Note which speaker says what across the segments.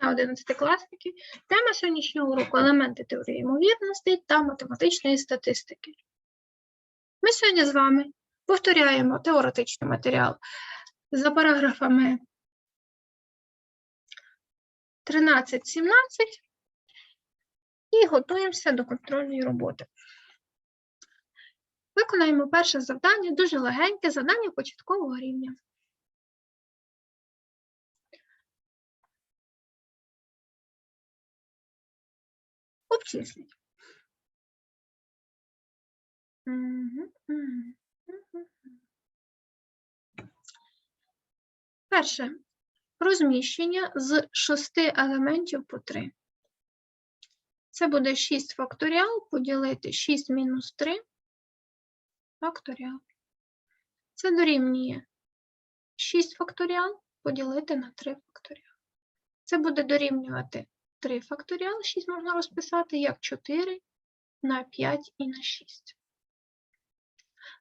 Speaker 1: дня 11 класників. Тема сьогоднішнього уроку елементи теорії ймовірностей та математичної статистики. Ми сьогодні з вами повторяємо теоретичний матеріал за параграфами 13-17 і готуємося до контрольної роботи. Виконаємо перше завдання, дуже легеньке завдання початкового рівня. Мгм. Перше. Розміщення з шести елементів по 3. Це буде 6 факторіал поділити 6 мінус 3 факторіал. Це дорівнює 6 факторіал поділити на 3 факторіал. Це буде дорівнювати 3 факторіал, 6 можна розписати як 4 на 5 і на 6.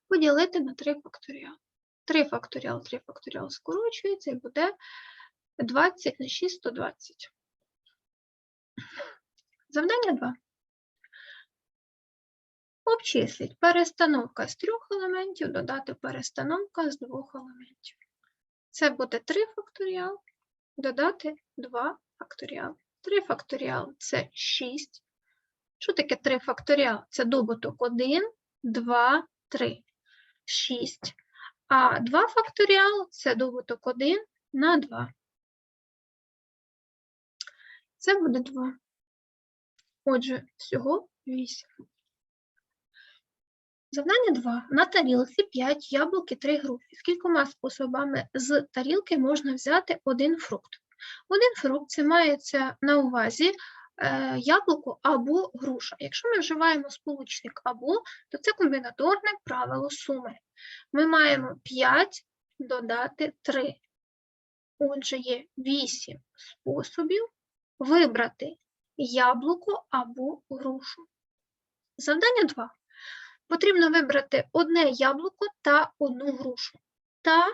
Speaker 1: Поділити на 3 факторіал. 3 факторіал, 3 факторіал скорочується і буде 20 на 6 – 120. Завдання 2. Обчисліть перестановка з трьох елементів, додати перестановка з двох елементів. Це буде 3 факторіал, додати 2 факторіал. 3 факторіал – це 6. Що таке 3 факторіал? Це добуток 1, 2, 3, 6. А 2 факторіал – це добуток 1 на 2. Це буде 2. Отже, всього 8. Завдання 2. На тарілці 5 яблук і 3 груші. Скількома способами з тарілки можна взяти один фрукт? Один фрукт це мається на увазі е, яблуко або груша. Якщо ми вживаємо сполучник або, то це комбінаторне правило суми. Ми маємо 5 додати 3. Отже, є 8 способів вибрати яблуко або грушу. Завдання 2. Потрібно вибрати одне яблуко та одну грушу. Та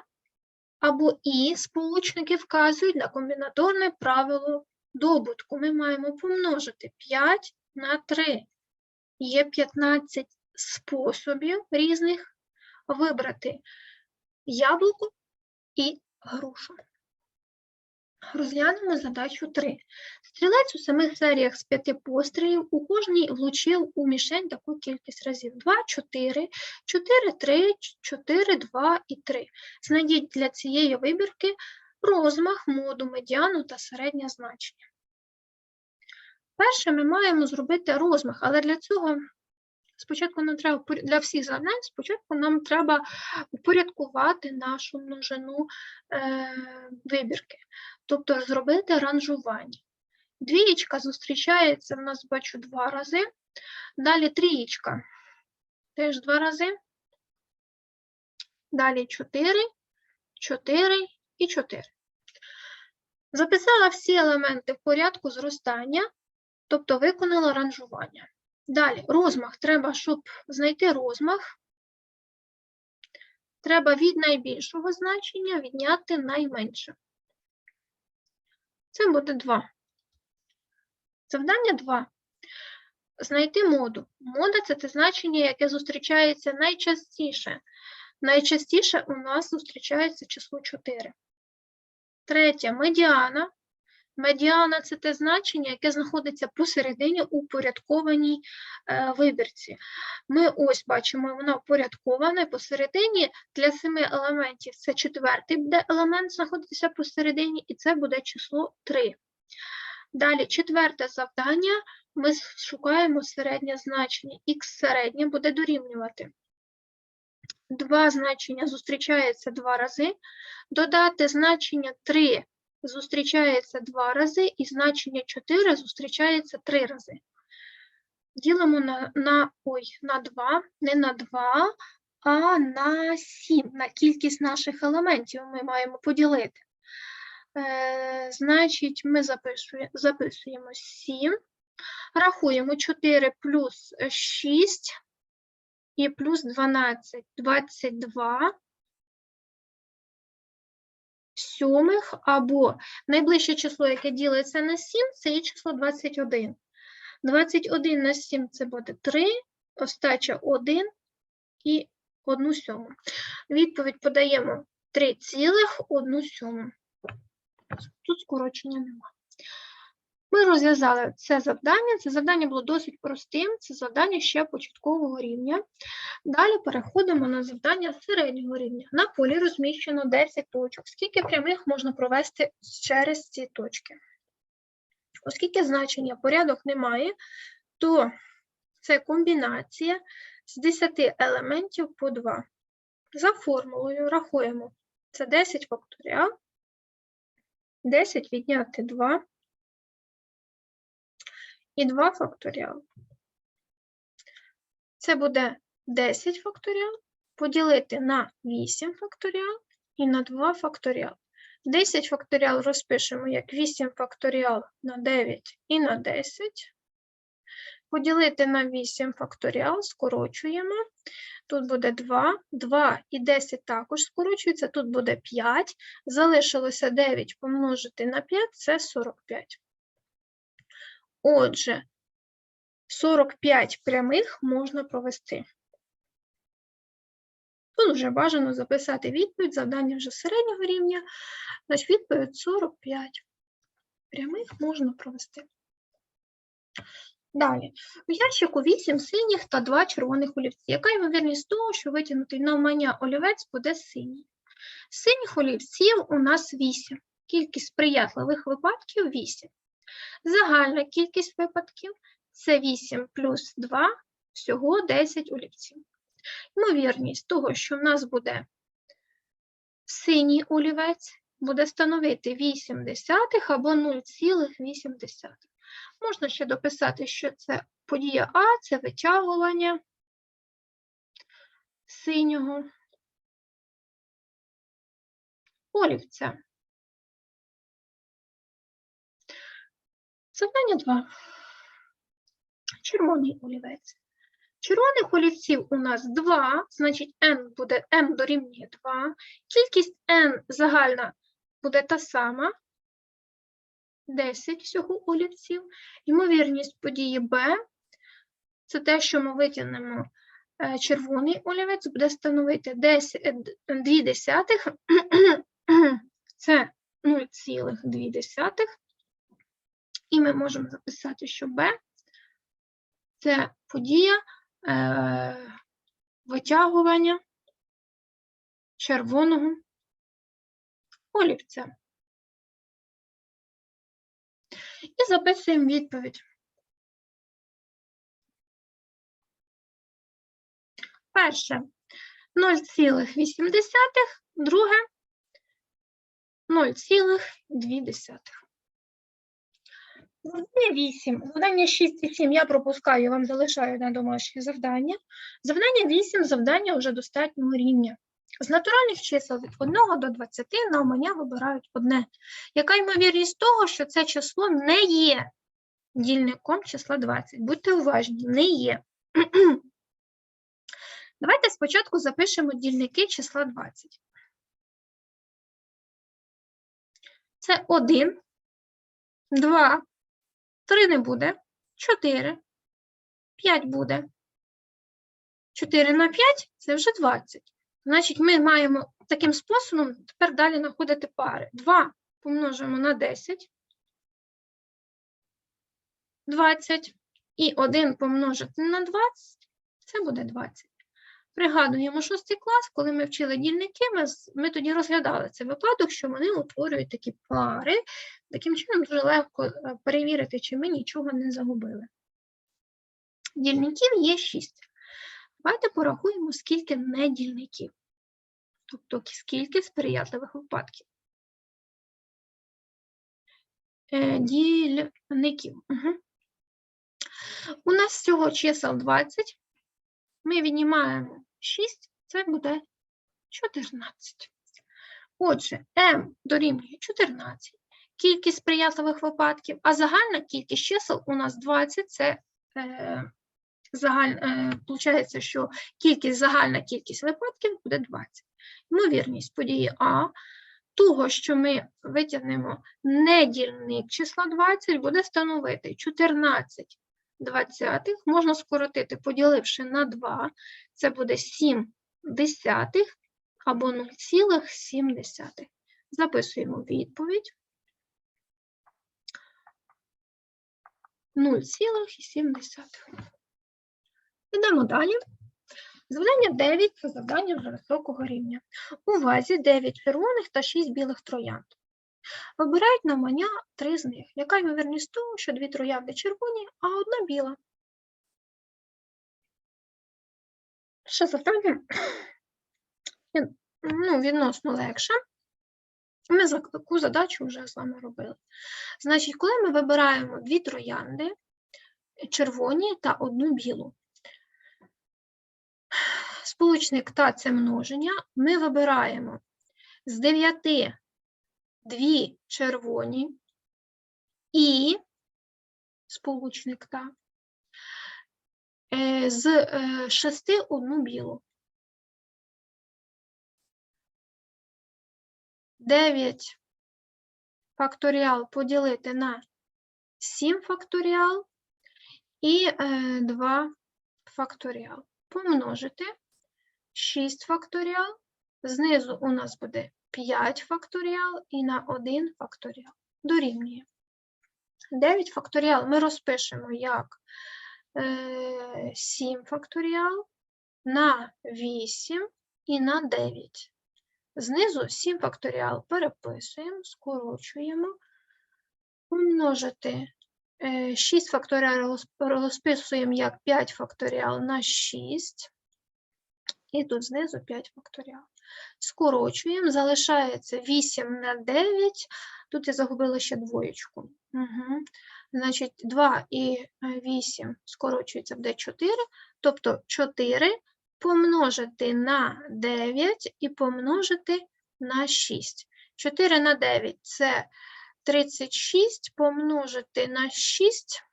Speaker 1: або і сполучники вказують на комбінаторне правило добутку. Ми маємо помножити 5 на 3. Є 15 способів різних вибрати яблуко і грушу. Розглянемо задачу 3. Стрілець у самих серіях з п'яти пострілів у кожній влучив у мішень таку кількість разів. 2, 4, 4, 3, 4, 2 і 3. Знайдіть для цієї вибірки розмах, моду, медіану та середнє значення. Перше ми маємо зробити розмах, але для цього спочатку нам треба для всіх завдань, спочатку нам треба упорядкувати нашу множину е, вибірки, тобто зробити ранжування. Двієчка зустрічається в нас, бачу, два рази. Далі трієчка теж два рази. Далі 4, 4 і 4. Записала всі елементи в порядку зростання, тобто виконала ранжування. Далі розмах. Треба, щоб знайти розмах, треба від найбільшого значення відняти найменше. Це буде 2. Завдання 2. Знайти моду. Мода це те значення, яке зустрічається найчастіше. Найчастіше у нас зустрічається число 4. Третє медіана. Медіана це те значення, яке знаходиться посередині у упорядкованій е, вибірці. Ми ось бачимо, вона упорядкована посередині для семи елементів це четвертий буде елемент знаходитися посередині, і це буде число 3. Далі четверте завдання. Ми шукаємо середнє значення. Х середнє буде дорівнювати. Два значення зустрічається два рази. Додати значення 3 зустрічається два рази, і значення 4 зустрічається три рази. Ділимо на, на, ой, на 2, не на 2, а на 7. На кількість наших елементів ми маємо поділити. Е, значить, ми записуємо, записуємо 7, рахуємо 4 плюс 6 і плюс 12, 22 сьомих, або найближче число, яке ділиться на 7, це є число 21. 21 на 7 це буде 3, остача 1 і 1 сьому. Відповідь подаємо 3,1 сьому. Тут скорочення нема. Ми розв'язали це завдання. Це завдання було досить простим. Це завдання ще початкового рівня. Далі переходимо на завдання середнього рівня. На полі розміщено 10 точок. Скільки прямих можна провести через ці точки? Оскільки значення порядок немає, то це комбінація з 10 елементів по 2. За формулою рахуємо. Це 10 факторіал. 10 відняти 2 і 2 факторіал. Це буде 10 факторіал поділити на 8 факторіал і на 2 факторіал. 10 факторіал розпишемо як 8 факторіал на 9 і на 10. Поділити на 8 факторіал скорочуємо. Тут буде 2, 2 і 10 також скорочується, тут буде 5. Залишилося 9 помножити на 5 це 45. Отже, 45 прямих можна провести. Тут вже бажано записати відповідь, завдання вже середнього рівня, значить відповідь 45. Прямих можна провести. Далі. У ящику 8 синіх та 2 червоних олівці. Яка ймовірність того, що витягнутий навмання олівець буде синій? Синіх олівців у нас 8. Кількість сприятливих випадків 8. Загальна кількість випадків це 8 плюс 2, всього 10 олівців. Ймовірність того, що в нас буде синій олівець, буде становити 8 десятих або 0,8. Можна ще дописати, що це подія А, це витягування синього олівця. Завдання 2. Червоний олівець. Червоних олівців у нас 2, значить n буде m дорівнює 2. Кількість n загальна буде та сама. 10 всього олівців. Ймовірність події B це те, що ми витягнемо е, червоний олівець, буде становити 10, 2 десятих, це 0,2. І ми можемо записати, що B це подія е, витягування червоного олівця. І записуємо відповідь. Перше 0,8, друге 0,2. Завдання 8. Завдання 6 і 7 я пропускаю, вам залишаю на домашнє завдання. Завдання 8 завдання вже достатнього рівня. З натуральних чисел від 1 до 20 навмання вибирають одне. Яка ймовірність того, що це число не є дільником числа 20? Будьте уважні, не є. Давайте спочатку запишемо дільники числа 20. Це 1, 2, 3 не буде, 4, 5 буде. 4 на 5 це вже 20. Значить, ми маємо таким способом тепер далі знаходити пари. 2 помножимо на 10, 20, і 1 помножити на 20, це буде 20. Пригадуємо шостий клас, коли ми вчили дільники, ми, ми тоді розглядали цей випадок, що вони утворюють такі пари. Таким чином дуже легко е, перевірити, чи ми нічого не загубили. Дільників є 6. Давайте порахуємо, скільки недільників. Тобто, скільки сприятливих випадків. Е, дільників. Угу. У нас всього чисел 20. Ми віднімаємо 6, це буде 14. Отже, m дорівнює 14. Кількість сприятливих випадків, а загальна кількість чисел у нас 20, це е, загаль, е, Получається, що кількість, загальна кількість випадків буде 20. Ймовірність події А того, що ми витягнемо недільник числа 20, буде становити 14 двадцятих, можна скоротити, поділивши на 2, це буде 7 десятих або 0,7. Записуємо відповідь. 0,7. Йдемо далі. Завдання 9 це завдання вже високого рівня. У вазі 9 червоних та 6 білих троянд. Вибирають на маня три з них. Яка ймовірність того, що дві троянди червоні, а одна біла? Ще завдання ну, відносно легше. Ми таку задачу вже з вами робили. Значить, коли ми вибираємо дві троянди, червоні та одну білу, сполучник та це множення, ми вибираємо з 9 дві червоні і сполучник та е, з е, 6 одну білу. 9 факторіал поділити на 7 факторіал і 2 факторіал. Помножити 6 факторіал. Знизу у нас буде 5 факторіал і на 1 факторіал. Дорівнює. 9 факторіал ми розпишемо як 7 факторіал на 8 і на 9. Знизу 7 факторіал переписуємо, скорочуємо, помножити 6 факторіал розписуємо як 5 факторіал на 6, і тут знизу 5 факторіал. Скорочуємо, залишається 8 на 9, тут я загубила ще двоєчку. Угу. Значить, 2 і 8 скорочується буде 4, тобто 4 помножити на 9 і помножити на 6. 4 на 9 це 36, помножити на 6.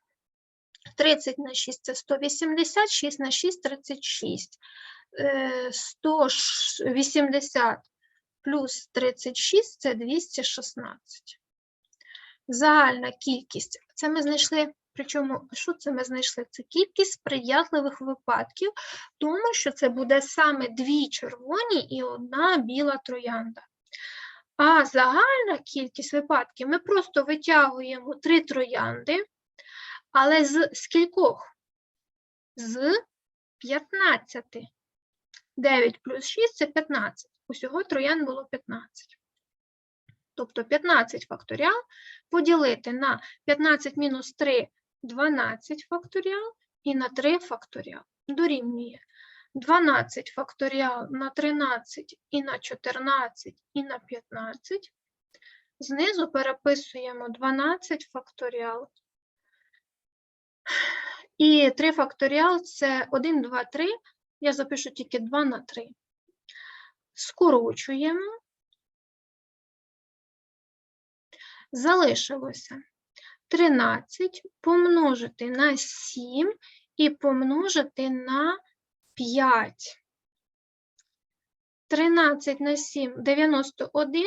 Speaker 1: 30 на 6 це 180, 6 на 6 – 36. 180 плюс 36 це 216. Загальна кількість, це ми знайшли Причому, що це ми знайшли? Це кількість сприятливих випадків, тому що це буде саме дві червоні і одна біла троянда. А загальна кількість випадків ми просто витягуємо три троянди, але з скількох? З 15. 9 плюс 6 це 15. Усього троян було 15. Тобто 15 факторіал поділити на 15 мінус 3 12 факторіал і на 3 факторіал. Дорівнює 12 факторіал на 13 і на 14 і на 15. Знизу переписуємо 12 факторіал. І 3 факторіал це 1, 2, 3. Я запишу тільки 2 на 3. Скорочуємо. Залишилося 13 помножити на 7 і помножити на 5. 13 на 7 91.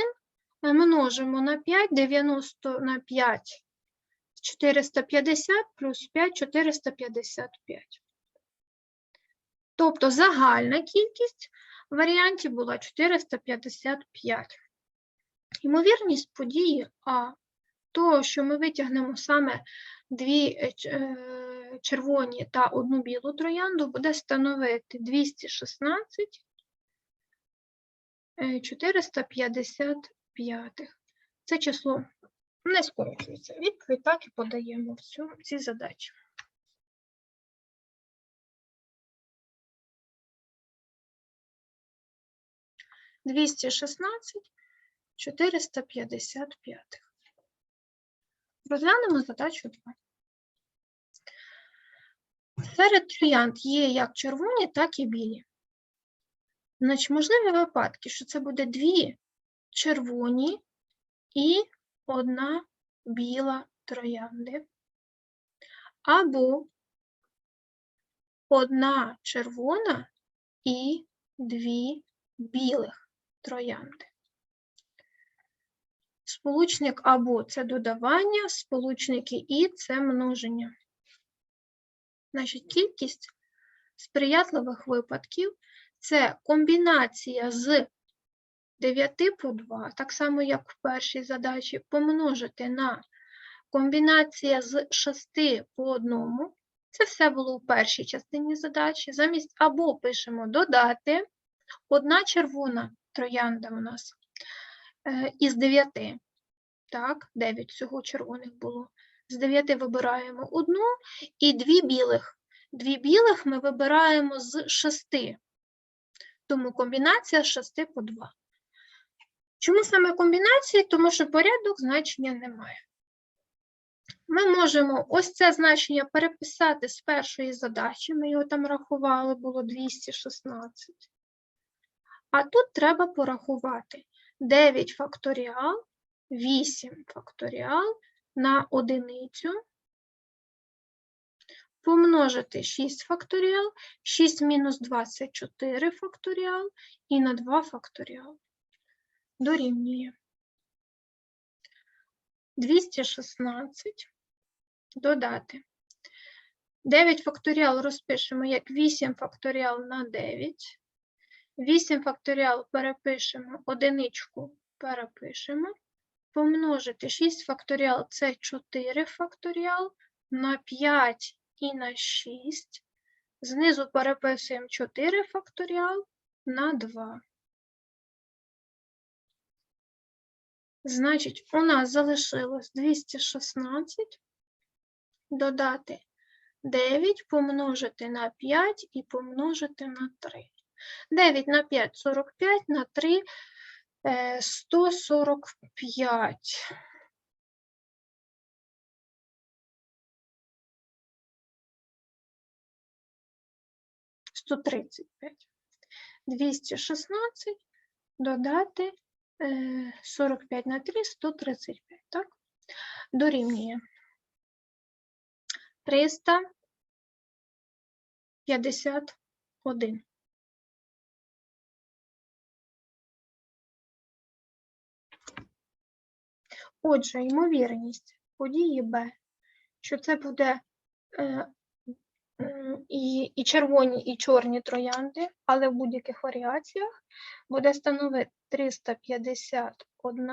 Speaker 1: Множимо на 5, 90 на 5 450 плюс 5 455. Тобто загальна кількість варіантів була 455. Ймовірність події А того, що ми витягнемо саме дві е, е, червоні та одну білу троянду, буде становити 216 455. Е, Це число не скорочується. Відповідь так і подаємо в цю, ці задачі. Двісті шістнадцять чотириста п'ятдесят п'ятих. Розглянемо задачу 2. Серед троянд є як червоні, так і білі. Значить, можливі випадки, що це буде дві червоні і одна біла троянди. Або одна червона і дві білих троянди. Сполучник або це додавання, сполучники і це множення. Значить, кількість сприятливих випадків це комбінація з 9 по 2, так само як в першій задачі, помножити на комбінація з 6 по 1. Це все було в першій частині задачі. Замість або пишемо додати одна червона троянда у нас е, із 9. Так, 9 всього червоних було. З 9 вибираємо одну і дві білих. Дві білих ми вибираємо з 6. Тому комбінація з 6 по 2. Чому саме комбінації? Тому що порядок значення немає. Ми можемо ось це значення переписати з першої задачі, ми його там рахували, було 216. А тут треба порахувати 9 факторіал, 8 факторіал на одиницю, помножити 6 факторіал, 6 мінус 24 факторіал і на 2 факторіал. Дорівнює 216 додати. 9 факторіал розпишемо як 8 факторіал на 9. 8 факторіал перепишемо, одиничку перепишемо. Помножити 6 факторіал це 4 факторіал на 5 і на 6. Знизу переписуємо 4 факторіал на 2. Значить, у нас залишилось 216 додати 9 помножити на 5 і помножити на 3. 9 на 5 – 45, на 3 – 145. Сто тридцять п'ять. Двісті шістнадцять додати е, сорок п'ять на три, сто тридцять п'ять, так? Дорівнює 351. Отже, ймовірність події Б, що це буде е, і, і червоні, і чорні троянди, але в будь-яких варіаціях буде становити 351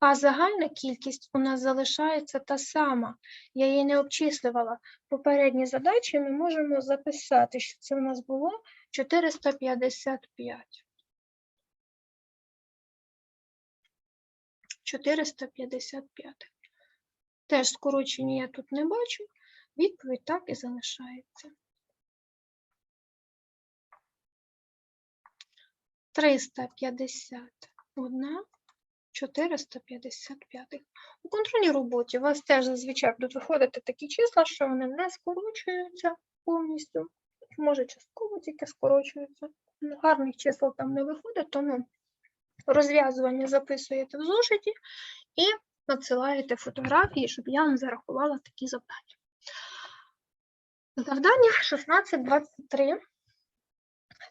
Speaker 1: а загальна кількість у нас залишається та сама. Я її не обчислювала. Попередні задачі ми можемо записати, що це у нас було 455. 455. Теж скорочення я тут не бачу. Відповідь так і залишається. 351 455. У контрольній роботі у вас теж зазвичай будуть виходити такі числа, що вони не скорочуються повністю, може частково тільки скорочуються. Гарних чисел там не виходить, тому розв'язування записуєте в зошиті і надсилаєте фотографії, щоб я вам зарахувала такі завдання. Завдання 1623.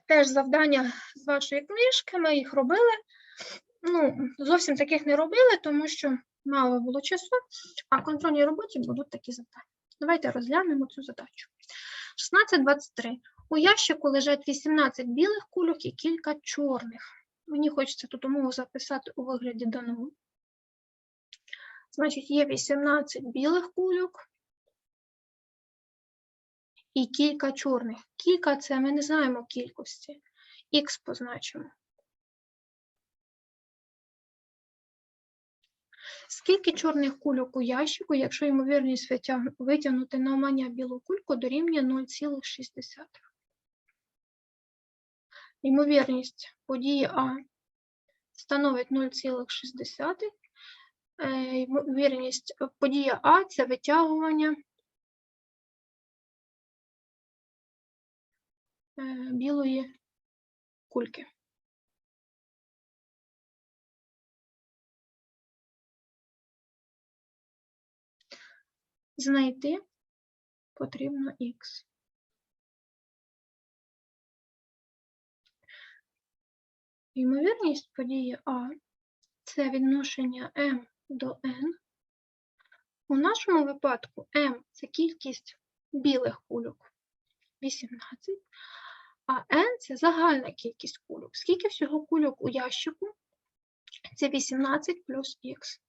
Speaker 1: Теж завдання з вашої книжки, ми їх робили. Ну, зовсім таких не робили, тому що мало було часу, а в контрольній роботі будуть такі завдання. Давайте розглянемо цю задачу. 16.23. У ящику лежать 18 білих кульок і кілька чорних. Мені хочеться тут умову записати у вигляді даного. Значить, є 18 білих кульок і кілька чорних. Кілька це ми не знаємо кількості. Х позначимо. Скільки чорних кульок у ящику, якщо ймовірність витяг- витягнути навмання білу кульку дорівнює 0,6? Ймовірність події А становить 0,6. Е, Ймовірність е, подія А це витягування е, білої кульки. Знайти потрібно х. Ймовірність події А це відношення m до n. У нашому випадку m це кількість білих кульок 18, а n це загальна кількість кульок. Скільки всього кульок у ящику? Це 18 плюс х.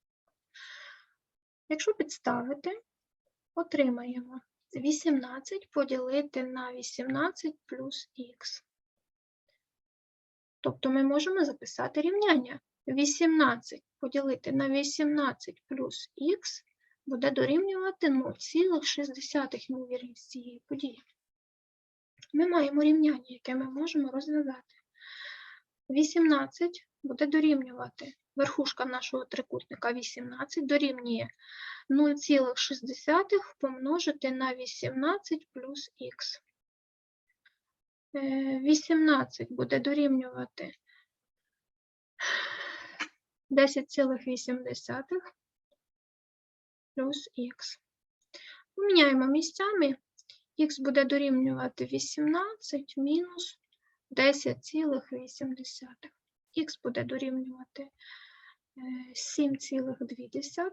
Speaker 1: Якщо підставити, отримаємо 18 поділити на 18 плюс х. Тобто ми можемо записати рівняння. 18 поділити на 18 плюс х буде дорівнювати 0,6 ймовірність цієї події. Ми маємо рівняння, яке ми можемо розв'язати. 18 буде дорівнювати верхушка нашого трикутника 18 дорівнює 0,6 помножити на 18 плюс х. 18 буде дорівнювати 10,8 плюс х. Поміняємо місцями, х буде дорівнювати 18 мінус 10,8. Х буде дорівнювати 7,2.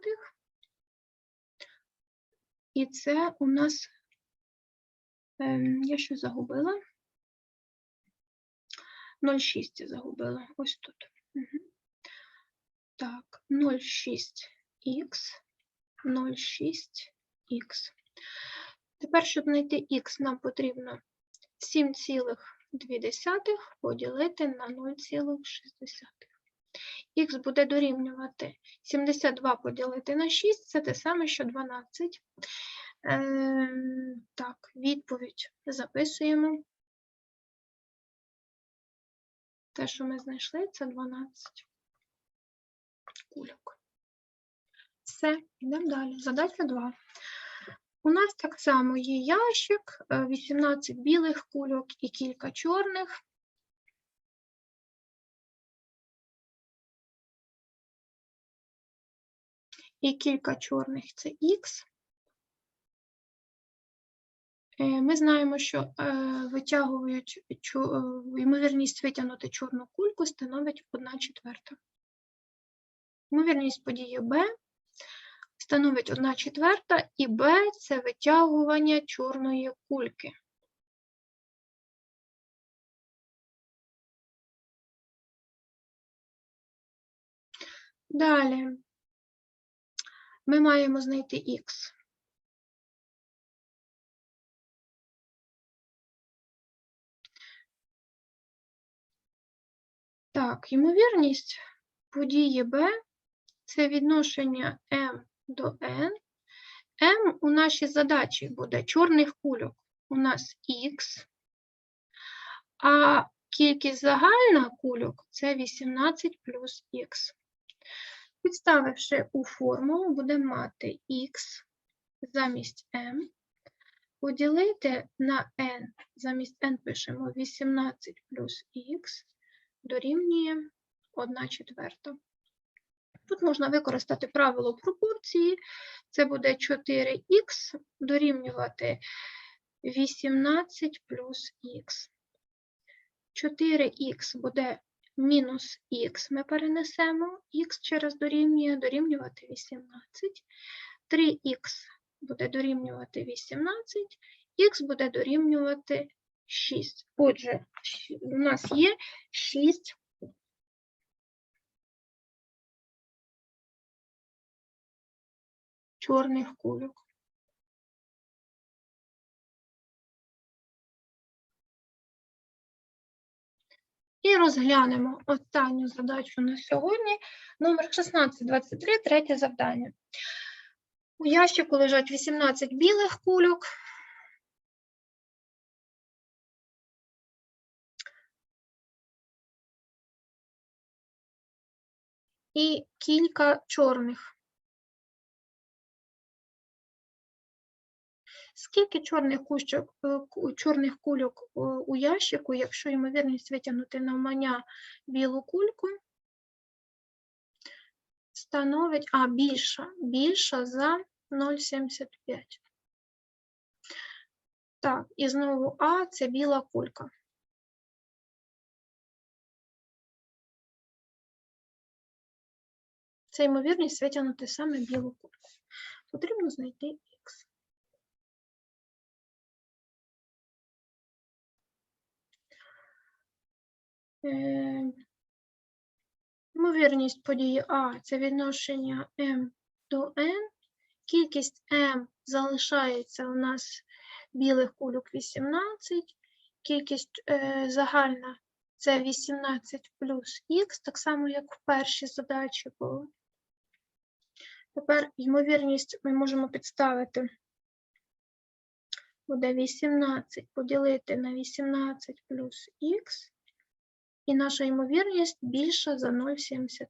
Speaker 1: І це у нас, ем, я що загубила? 0,6 загубила. Ось тут. Так, 0,6х, 0,6х. Тепер, щоб знайти х, нам потрібно 7,2 поділити на 0,6. Х буде дорівнювати 72 поділити на 6, це те саме, що 12. Е, так, відповідь записуємо. Те, що ми знайшли, це 12 кульок. Все, йдемо далі. Задача 2. У нас так само є ящик, 18 білих кульок і кілька чорних. І кілька чорних це Х. Ми знаємо, що витягують ймовірність витягнути чорну кульку становить 1 четверта. Ймовірність події Б становить 1 четверта, і Б це витягування чорної кульки. Далі ми маємо знайти Х. Так, ймовірність події Б це відношення m до n. m у нашій задачі буде чорних кульок у нас х, а кількість загальна кульок це 18 плюс х. Підставивши у формулу, будемо мати х замість m, поділити на n, замість n пишемо 18 плюс х, дорівнює 1 четверта. Тут можна використати правило пропорції. Це буде 4х дорівнювати 18 плюс х. 4х буде мінус х, ми перенесемо, х через дорівнює дорівнювати 18. 3х буде дорівнювати 18, х буде дорівнювати 6. Отже, у нас є 6 чорних кульок. І розглянемо останню задачу на сьогодні. Номер 1623, третє завдання. У ящику лежать 18 білих кульок. І кілька чорних. Скільки чорних кущок, е, чорних кульок е, у ящику, якщо ймовірність витягнути навмання білу кульку, становить, а більша, більша за 0,75. Так, і знову А це біла кулька. Це ймовірність витягнути саме білу кульку. Потрібно знайти х. Е, Ймовірність події А це відношення m до n. Кількість m залишається у нас білих кульок 18. Кількість е, загальна це 18 плюс х, так само, як в першій задачі було. Тепер ймовірність ми можемо підставити. Буде 18 поділити на 18 плюс х, і наша ймовірність більша за 0,75.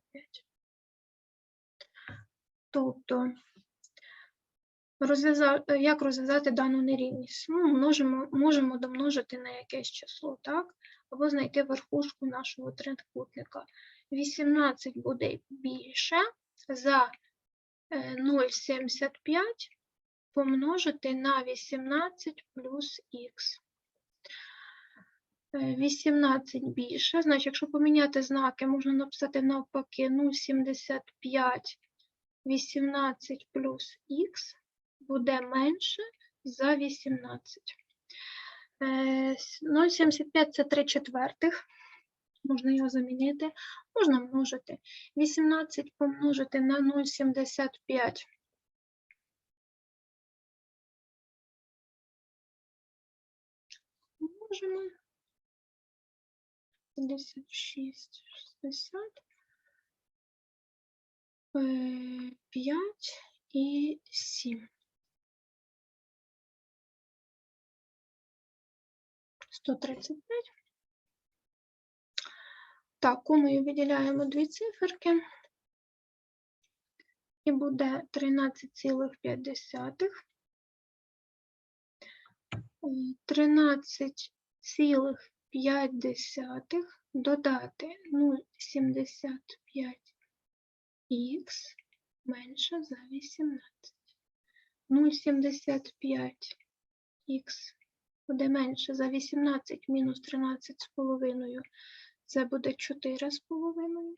Speaker 1: Тобто, розв'яза- е, як розв'язати дану нерівність? Ну, множимо, можемо домножити на якесь число, так? Або знайти верхушку нашого трикутника. 18 буде більше за 0,75 помножити на 18 плюс х. Е, 18 більше, значить, якщо поміняти знаки, можна написати навпаки 0,75 18 плюс х буде менше за 18. Е, с- 0,75 це 3 четвертих. Можна його замінити. Можна множити. 18 помножити на 0,75. Можемо. 56, 60, 5 і 7. 135. Так, комою виділяємо дві циферки. І буде 13,5. Е, 13,5 додати 0,75х менше за 18. 0,75х буде менше за 18 мінус 13,5. Це буде 4,5.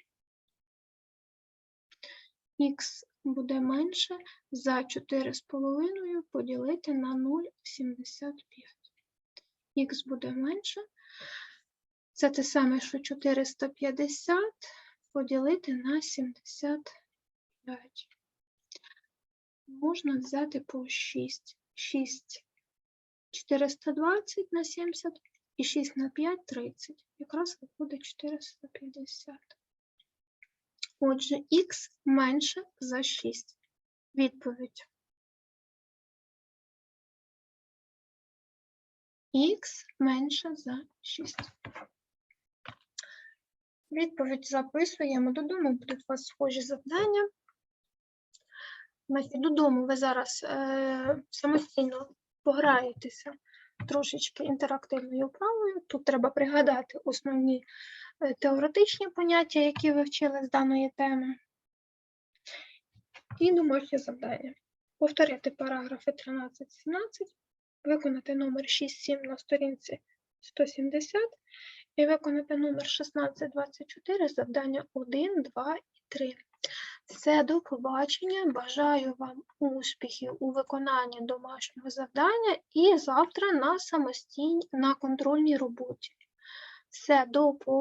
Speaker 1: Х буде менше за 4,5 поділити на 0,75. Х буде менше. Це те саме, що 450 поділити на 75. Можна взяти по 6. 6 420 на 70 і 6 на 5 30. Якраз виходить 450. Отже, х менше за 6. Відповідь. Х менше за 6. Відповідь записуємо. Додому будуть у вас схожі завдання. Додому ви зараз е, самостійно пограєтеся трошечки інтерактивною вправою. Тут треба пригадати основні е, теоретичні поняття, які ви вчили з даної теми. І домашнє завдання. Повторити параграфи 13-17, виконати номер 6-7 на сторінці 170 і виконати номер 16-24, завдання 1, 2 і 3. Все, до побачення. Бажаю вам успіхів у виконанні домашнього завдання і завтра на самостійній, на контрольній роботі. Все, до побачення.